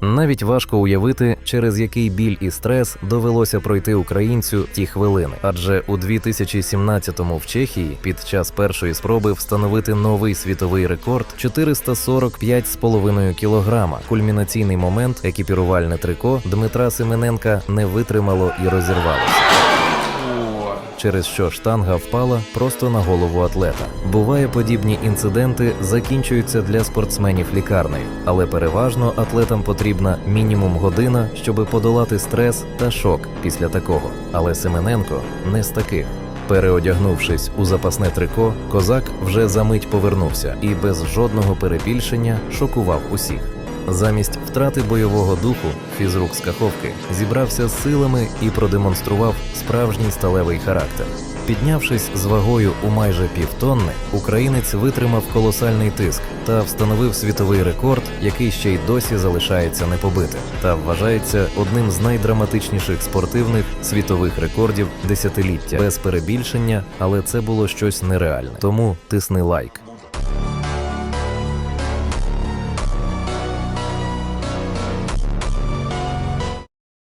Навіть важко уявити, через який біль і стрес довелося пройти українцю ті хвилини. Адже у 2017-му в Чехії під час першої спроби встановити новий світовий рекорд 445,5 кілограма. Кульмінаційний момент екіпірувальне трико Дмитра Семененка не витримало і розірвалося. Через що штанга впала просто на голову атлета. Буває, подібні інциденти закінчуються для спортсменів лікарнею, але переважно атлетам потрібна мінімум година, щоб подолати стрес та шок після такого. Але Семененко не з таких. Переодягнувшись у запасне трико, козак вже за мить повернувся і без жодного перебільшення шокував усіх. Замість втрати бойового духу фізрук з Каховки зібрався з силами і продемонстрував справжній сталевий характер. Піднявшись з вагою у майже півтонни, українець витримав колосальний тиск та встановив світовий рекорд, який ще й досі залишається непобитим, та вважається одним з найдраматичніших спортивних світових рекордів десятиліття без перебільшення, але це було щось нереальне. Тому тисни лайк.